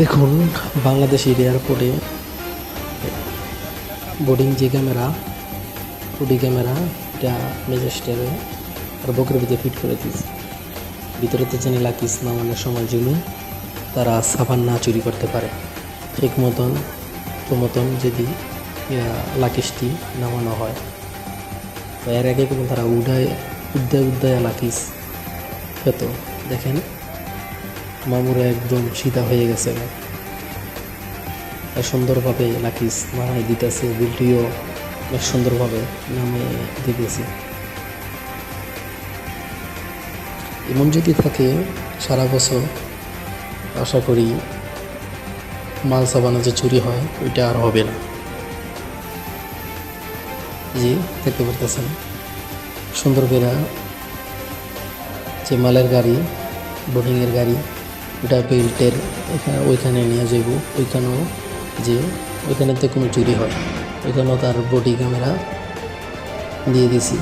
দেখুন বাংলাদেশের এয়ারপোর্টে বোর্ডিং যে ক্যামেরা, টুডি ক্যামেরা, এটা ম্যাজেস্টারে আর বকের ভিতরে ফিট করে দিয়েছে। ভিতরে তো জানি লাকিস নামানোর সময় জন্য তারা সাবান না চুরি করতে পারে। ঠিক মতন, তো মতন যদি লাকিসটি নামানো হয়। এর আগে কিন্তু তারা উডায় উদ্যায় উদ্যায় লাকিস পেত দেখেন মামুরা একদম সিধা হয়ে গেছে। সুন্দরভাবে লাকিস নামাই দিতেছে, বিলটিও অনেক সুন্দরভাবে নামে দিতেছে। এমন যদি থাকে, সারা বছর আশা করি মাল সাবানা যে চুরি হয়, ওইটা আর হবে না। জি, দেখতে পারতেছেন। সুন্দর যে মালের গাড়ি, বোটিংয়ের গাড়ি ওটা বেল্টের এখানে, ওইখানে নিয়ে যাইব। ওইখানেও যে, ওইখানেতে কোনো চুরি হয়। ওইখানেও তার বডি ক্যামেরা দিয়ে দিছি।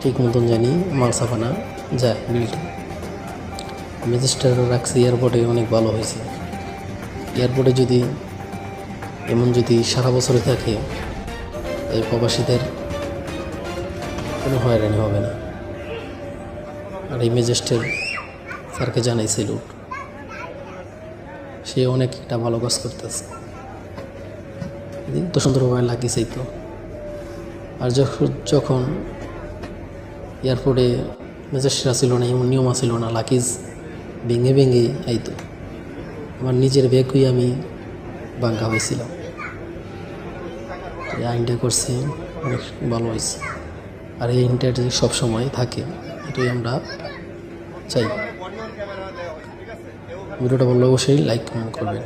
ঠিক মতন জানি মাল সাফানা যায় বিলটা। ম্যাজিস্ট্রেট রাখছি, এয়ারপোর্টে অনেক ভালো হয়েছে। এয়ারপোর্টে যদি এমন যদি সারা বছরে থাকে এই প্রবাসীদের কোনো হয়রানি হবে না। আর এই ম্যাজিস্ট্রেট স্যারকে জানাই সেলুট সে অনেক একটা ভালো কাজ করতেছে। তো সুন্দরভাবে লাগিয়েছেই তো। আর যখন যখন এয়ারপোর্টে ম্যাজিস্ট্রেট ছিল না, এমন নিয়ম ছিল না, লাকিজ ভেঙে ভেঙে আইতো। আমার নিজের ব্যাগই আমি বাঙ্গা হয়েছিলাম। এই আইনটা করছে, অনেক ভালো হয়েছে। আর এই আইনটা সবসময় থাকে, এটাই আমরা চাই। ভিডিওটা ভালো অবশ্যই লাইক কমেন্ট করবেন।